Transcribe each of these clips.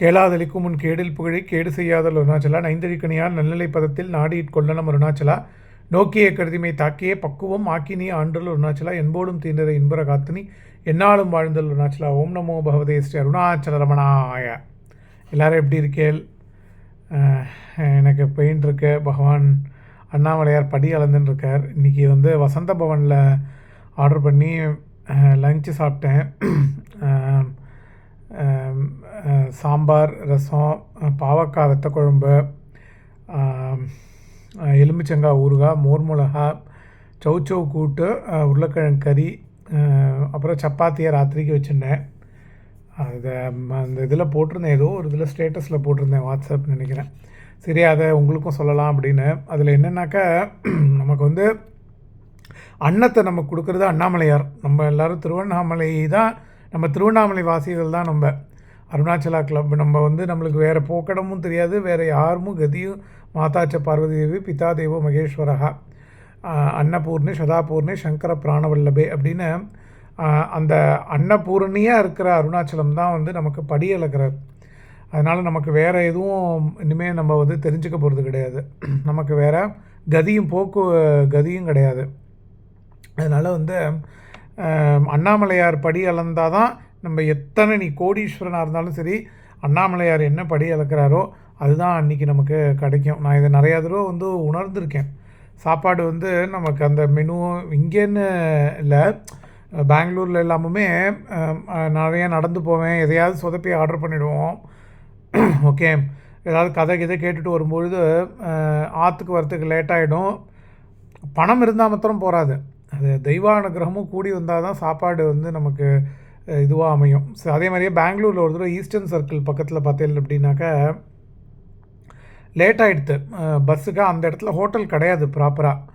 கேளாதலிக்கும் உன் கேடில் புகழை கேடு செய்யாதல் அருணாச்சலா. நைந்தழிக்கணியால் நல்நிலை பதத்தில் நாடியிற் கொள்ளனம் அருணாச்சலா. நோக்கிய கருதிமை தாக்கிய பக்குவம் ஆக்கினி ஆண்டல் அருணாச்சலா. என்போடும் தீண்டத இன்புற காத்தினி என்னாலும் வாழ்ந்தல் அருணாச்சலா. ஓம் நமோ பகவதே ஸ்ரீ அருணாச்சல ரமணாய. எல்லாரும் எப்படி இருக்கேள் எனக்கு பெயின் இருக்கு. பகவான் அண்ணாமலையார் படி அளந்துன்னு இருக்கார் இன்றைக்கி வந்து வசந்த பவனில் ஆர்டர் பண்ணி லஞ்சு சாப்பிட்டேன். சாம்பார் ரசம் பாவக்காய் வெத்த குழம்பு எலுமிச்சங்காய் ஊறுகாய் மோர் மிளகா சௌச்சௌ கூட்டு உருளைக்கிழங்கு கறி அப்புறம் சப்பாத்தியை ராத்திரிக்கு வச்சுருந்தேன். அதை அந்த இதில் போட்டிருந்தேன். ஏதோ ஒரு இதில் ஸ்டேட்டஸில் போட்டிருந்தேன். வாட்ஸ்அப் நினைக்கிறேன். சரி அதை உங்களுக்கும் சொல்லலாம் அப்படின்னு. அதில் என்னென்னாக்கா நமக்கு வந்து அன்னத்தை நம்ம கொடுக்குறது அண்ணாமலையார். நம்ம எல்லாரும் திருவண்ணாமலை தான் நம்ம திருவண்ணாமலை வாசிகள் தான் நம்ம. அருணாச்சலா கிளப் நம்ம வந்து நம்மளுக்கு வேறு போக்கடமும் தெரியாது வேறு யாருமும் கதியும் மாதாச்ச பார்வதி தேவி பிதா தேவோ மகேஸ்வரகா அன்னபூர்ணி சதாபூர்ணி சங்கர பிராணவல்லபே அப்படின்னு அந்த அன்னபூர்ணியாக இருக்கிற அருணாச்சலம் தான் வந்து நமக்கு படி இழக்கிறார் அதனால் நமக்கு வேறு எதுவும் இனிமேல் நம்ம வந்து தெரிஞ்சுக்க போகிறது கிடையாது. நமக்கு வேறு கதியும் போக்கு கதியும் கிடையாது. அதனால் வந்து அண்ணாமலையார் படி அளந்தால் தான் நம்ம எத்தனை நீ கோடீஸ்வரனாக இருந்தாலும் சரி அண்ணாமலையார் என்ன படி இழக்கிறாரோ அதுதான் அன்றைக்கி நமக்கு கிடைக்கும். நான் இதை நிறையா தடவை வந்து உணர்ந்திருக்கேன். சாப்பாடு வந்து நமக்கு அந்த மெனு இங்கேன்னு இல்லை பெங்களூரில் எல்லாமுமே நிறையா நடந்து போவேன் எதையாவது சொதப்பி ஆர்டர் பண்ணிவிடுவோம் ஓகே ஏதாவது கதை கிதை கேட்டுட்டு வரும்பொழுது ஆற்றுக்கு வரத்துக்கு லேட் ஆகிடும் பணம் இருந்தால் மாத்திரம் போகாது அது தெய்வானுகிரகமும் கூடி வந்தால் தான் சாப்பாடு வந்து நமக்கு இதுவாக அமையும். ஸோ அதே மாதிரியே பெங்களூரில் ஒரு தடவை ஈஸ்டர்ன் சர்க்கிள் பக்கத்தில் பார்த்தேன் அப்படின்னாக்கா லேட் ஆகிடுது பஸ்ஸுக்கு அந்த இடத்துல ஹோட்டல் கிடையாது ப்ராப்பராக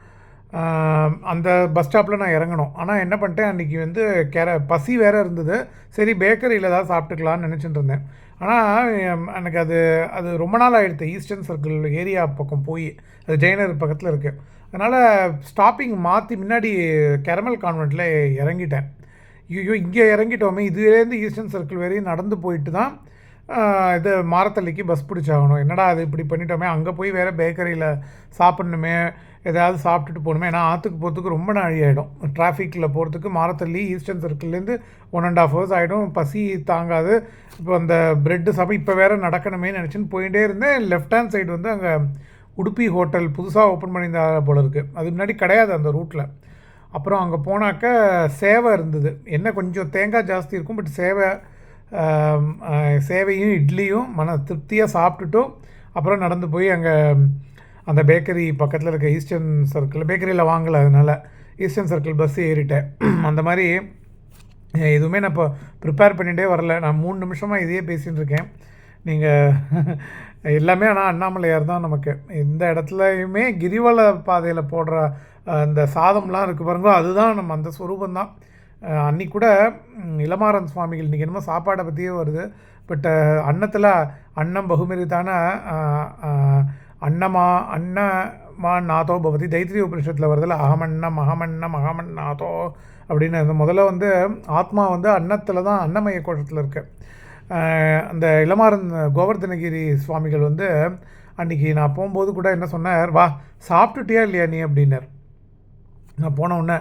அந்த பஸ் ஸ்டாப்பில் நான் இறங்கணும். ஆனால் என்ன பண்ணிட்டேன் அன்றைக்கி வந்து கெர பசி வேறு இருந்தது. சரி பேக்கரியில் ஏதாவது சாப்பிட்டுக்கலான்னு நினச்சிட்டு இருந்தேன். ஆனால் எனக்கு அது அது ரொம்ப நாள் ஆகிடுது ஈஸ்டர்ன் சர்க்கிள் ஏரியா பக்கம் போய் அது ஜெயினர் பக்கத்தில் இருக்குது அதனால் ஸ்டாப்பிங் மாற்றி முன்னாடி கேரமல் கான்வெண்ட்டில் இறங்கிட்டேன். ஐயோ இங்கே இறங்கிட்டோமே இதுலேருந்து ஈஸ்டர்ன் சர்க்கிள் வரையும் நடந்து போயிட்டு தான் இது மாரத்தள்ளிக்கு பஸ் பிடிச்சாகணும். என்னடா அது இப்படி பண்ணிட்டோமே? அங்கே போய் வேறு பேக்கரியில் சாப்பிட்ணுமே ஏதாவது சாப்பிட்டுட்டு போகணுமே? ஏன்னா ஆற்றுக்கு போகிறதுக்கு ரொம்ப நாழி ஆகிடும் டிராஃபிக்கில் போகிறதுக்கு மாரத்தள்ளி ஈஸ்டர்ன் சர்க்கிள்லேருந்து ஒன் அண்ட் ஆஃப் ஹவர்ஸ் ஆகிடும் பசி தாங்காது. இப்போ அந்த ப்ரெட்டு சாப்பிட்டு இப்போ வேறு நடக்கணுமே நினச்சின்னு போயிட்டே இருந்தேன். லெஃப்ட் ஹேண்ட் சைடு வந்து அங்கே உடுப்பி ஹோட்டல் புதுசாக ஓப்பன் பண்ணியிருந்தா போல இருக்குது அது முன்னாடி கிடையாது அந்த ரூட்டில் அப்புறம் அங்கே போனாக்க சேவை இருந்தது. என்ன கொஞ்சம் தேங்காய் ஜாஸ்தி இருக்கும் பட் சேவை சேவையும் இட்லியும் மன திருப்தியாக சாப்பிட்டுட்டும். அப்புறம் நடந்து போய் அங்கே அந்த பேக்கரி பக்கத்தில் இருக்க ஈஸ்டர்ன் சர்க்கிள் பேக்கரியில் வாங்கலை அதனால். ஈஸ்டர்ன் சர்க்கிள் பஸ் ஏறிட்டேன். அந்த மாதிரி எதுவுமே நான் இப்போ ப்ரிப்பேர் பண்ணிகிட்டே வரல. நான் மூணு நிமிஷமாக இதையே பேசிகிட்டு இருக்கேன். நீங்கள் எல்லாமே ஆனால் அண்ணாமலையார் தான் நமக்கு. இந்த இடத்துலையுமே கிரிவல பாதையில் போடுற அந்த சாதம்லாம் இருக்குது பாருங்க அதுதான் நம்ம அந்த ஸ்வரூபம் தான் அன்றைக்கி கூட இளமாறன் சுவாமிகள் இன்றைக்கி என்னமோ சாப்பாடை பற்றியே வருது. பட் அன்னத்தில் அன்னம் பகுமரித்தான அன்னமா அன்னமா நாதோ பவதி தைத்திரிய உபனிஷத்தில் வருதுல அகமன்னம் அகமன்னம் அகமன் நாதோ அப்படின்னு. அந்த முதல்ல வந்து ஆத்மா வந்து அன்னத்தில் தான் அன்னமய கோஷத்தில் இருக்கு. அந்த இளமாறன் கோவர்தனகிரி சுவாமிகள் வந்து அன்றைக்கி நான் போகும்போது கூட என்ன சொன்னார் வா சாப்பிட்டுட்டியா இல்லையா நீ? அப்படின்னார். நான் போன உடனே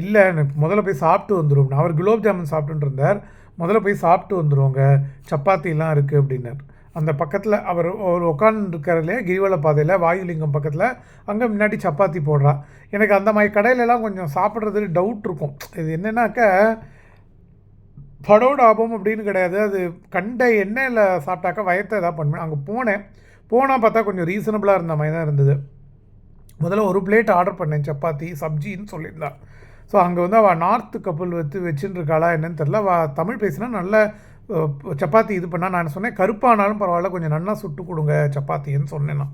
இல்லை எனக்கு முதல்ல போய் சாப்பிட்டு வந்துடும் அவர் குலோப் ஜாமுன் சாப்பிட்டுட்டு இருந்தார். முதல்ல போய் சாப்பிட்டு வந்துருவோங்க. சப்பாத்திலாம் இருக்குது அப்படின்னார். அந்த பக்கத்தில் அவர் ஒரு உட்காந்துருக்கார் கிரிவல பாதையில் வாயுலிங்கம் பக்கத்தில் அங்கே முன்னாடி சப்பாத்தி போடுறா. எனக்கு அந்த மாதிரி கடையிலலாம் கொஞ்சம் சாப்பிட்றது டவுட் இருக்கும். இது என்னன்னாக்க படோடாபம் அப்படின்னு கிடையாது. அது கண்ட எண்ணெயில் சாப்பிட்டாக்கா வயத்தை எதாவது பண்ணுவேன் அங்கே போனேன். போனால் பார்த்தா கொஞ்சம் ரீசனபிளாக இருந்த மாதிரி தான் இருந்தது. முதல்ல ஒரு பிளேட் ஆர்டர் பண்ணேன் சப்பாத்தி சப்ஜின்னு சொல்லியிருந்தா. ஸோ அங்கே வந்து அவள் நார்த்து கப்பல் வச்சு வச்சுன்னு இருக்காளா என்னன்னு தெரில அவள் தமிழ் பேசினா நல்ல சப்பாத்தி இது பண்ணால் நான் சொன்னேன் கருப்பானாலும் பரவாயில்ல கொஞ்சம் நன்னா சுட்டு கொடுங்க சப்பாத்தின்னு சொன்னேன் நான்.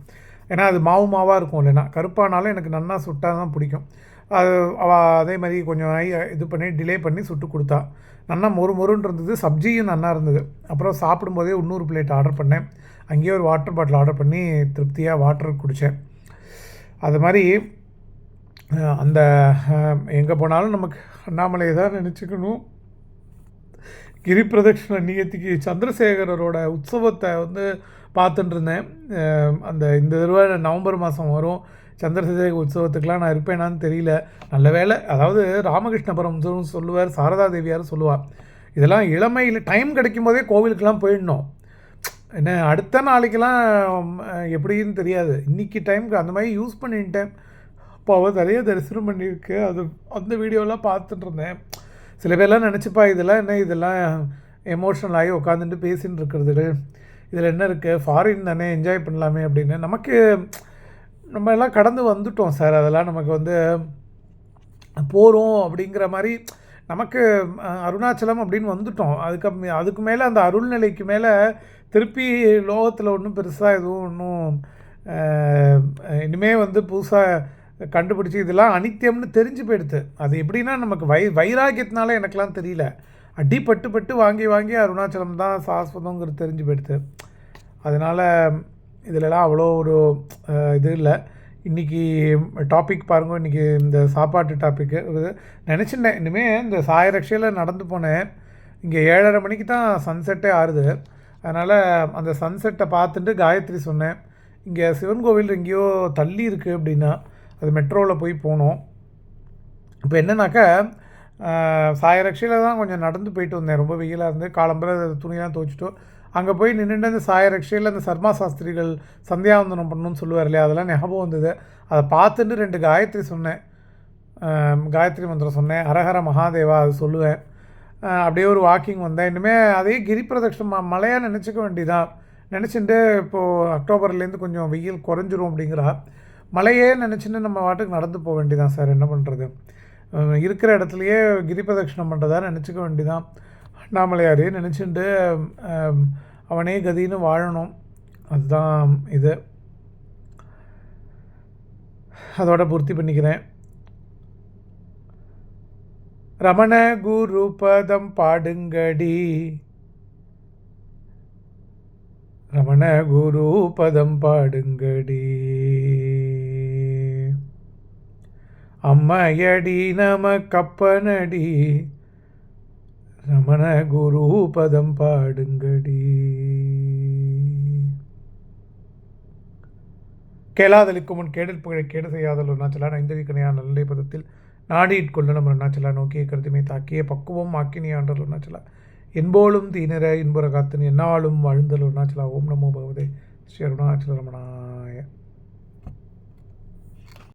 ஏன்னா அது மாவு மாவாக இருக்கும் இல்லைன்னா. கருப்பானாலும் எனக்கு நன்னா சுட்டால் தான் பிடிக்கும். அது அவள் அதே மாதிரி கொஞ்சம் ஐ- இது பண்ணி டிலே பண்ணி சுட்டு கொடுத்தா. நல்லா மொறு மொறுன்னு இருந்தது சப்ஜியும் நல்லா இருந்தது. அப்புறம் சாப்பிடும்போதே இன்னொரு பிளேட் ஆர்டர் பண்ணேன். அங்கேயே ஒரு வாட்டர் பாட்டில் ஆர்டர் பண்ணி திருப்தியாக வாட்டர் குடித்தேன் அது மாதிரி அந்த எங்கே போனாலும் நமக்கு அண்ணாமலையை தான் நினச்சிக்கணும். கிரி பிரதட்சிண நியத்திக்கு சந்திரசேகரரோட உற்சவத்தை வந்து பார்த்துட்டு இருந்தேன் அந்த இந்த தடவை நவம்பர் மாதம் வரும். சந்திரசேகர் உற்சவத்துக்கெலாம் நான் இருப்பேனான்னு தெரியல. நல்ல வேளை அதாவது ராமகிருஷ்ண சொல்லுவார் சாரதா தேவியார் சொல்லுவார். இதெல்லாம் இளமையில் டைம் கிடைக்கும் போதே கோவிலுக்கெல்லாம் போயிடணும். என்ன அடுத்த நாளைக்கெல்லாம் எப்படின்னு தெரியாது. இன்றைக்கி டைமுக்கு அந்த மாதிரி யூஸ் பண்ணிட்டேன். இப்போ அவள் நிறைய தரிசனம் பண்ணியிருக்கு. அது அந்த வீடியோலாம் பார்த்துட்டு இருந்தேன். சில பேர்லாம் நினச்சிப்பா இதெல்லாம் என்ன இதெல்லாம் எமோஷனல் ஆகி உட்காந்துட்டு பேசின்னு இருக்கிறது இதில் என்ன இருக்குது ஃபாரின் தானே என்ஜாய் பண்ணலாமே அப்படின்னு. நமக்கு நம்ம எல்லாம் கடந்து வந்துட்டோம் சார். அதெல்லாம் நமக்கு வந்து போகிறோம் அப்படிங்கிற மாதிரி நமக்கு அருணாச்சலம் அப்படின்னு வந்துட்டோம். அதுக்கு அதுக்கு மேலே அந்த அருள்நிலைக்கு மேலே திருப்பி லோகத்தில் ஒன்றும் பெருசாக எதுவும் ஒன்றும் இனிமே வந்து புதுசாக கண்டுபிடிச்சி இதெல்லாம் அனித்தியம்னு தெரிஞ்சு போயிடுது. அது எப்படின்னா நமக்கு வை வைராக்கியத்தினால எனக்கெலாம் தெரியல. அடி பட்டு பட்டு வாங்கி வாங்கி அருணாச்சலம் தான் சாஸ்வதங்கிறது தெரிஞ்சு போயிடுது. அதனால் இதிலலாம் அவ்வளோ ஒரு இது இல்லை. இன்றைக்கி டாபிக் பாருங்கள் இன்றைக்கி இந்த சாப்பாட்டு டாப்பிக்கு நினச்சிருந்தேன் இனிமேல் இந்த சாயரக்ஷையில் நடந்து போனேன். இங்கே ஏழரை மணிக்கு தான் சன்செட்டே ஆறுது. அதனால் அந்த சன்செட்டை பார்த்துட்டு காயத்ரி சொன்னேன் இங்கே சிவன் கோவில் எங்கேயோ தள்ளி இருக்குது அப்படின்னா அது மெட்ரோவில் போய் போனோம் இப்போ என்னன்னாக்கா சாயரக்ஷையில் தான் கொஞ்சம் நடந்து போயிட்டு வந்தேன். ரொம்ப வெயிலாக இருந்து காலம்பர துணியெல்லாம் துவைச்சிட்டோம். அங்கே போய் நின்றுட்டு அந்த சாயரக்ஷையில் அந்த சர்மா சாஸ்திரிகள் சந்தியாவந்தனம் பண்ணணும்னு சொல்லுவார் இல்லையா? அதெல்லாம் ஞாபகம் வந்தது. அதை பார்த்துட்டு ரெண்டு காயத்ரி சொன்னேன். காயத்ரி மந்திரம் சொன்னேன். ஹரஹர மகாதேவா அது சொல்லுவேன். அப்படியே ஒரு வாக்கிங் வந்தேன். இனிமேல் அதே கிரி பிரதட்சணம் ம- நினச்சிக்க வேண்டிதான். நினச்சிட்டு இப்போது அக்டோபர்லேருந்து கொஞ்சம் வெயில் குறைஞ்சிரும் அப்படிங்கிறா. மழையே நினச்சின்னு நம்ம வாட்டுக்கு நடந்து போக வேண்டியதான் சார். என்ன பண்ணுறது இருக்கிற இடத்துலையே கிரி பிரதட்சணம் பண்ணுறதா நினச்சிக்க வேண்டிதான். அண்ணாமலையாரே நினச்சிட்டு அவனே கதின்னு வாழணும். அதுதான் இது. அதோட பூர்த்தி பண்ணிக்கிறேன். ரமண குரு பதம் பாடுங்கடி. ரமண குரு பதம் பாடுங்கடி. அம்மையடி நம கப்பனடி. ரமண குரு பதம் பாடுங்கடி. கேளாதலுக்கு முன் கேடல் புகழை கேடு செய்யாதல் அருணாச்சலா ஐந்தவிக்கணையான நல்லை பதத்தில் நாடியிற் அருணாச்சலா நோக்கிய கருத்துமே தாக்கிய பக்குவம் ஆக்கினியாண்டல் அருணாச்சலா என்போலும் தீனர இன்புற காத்தின் என்னாலும் வாழ்ந்தல் அருணாச்சலா ஓம் நமோ பகவதே ஸ்ரீ அருணாச்சல ரமணாய.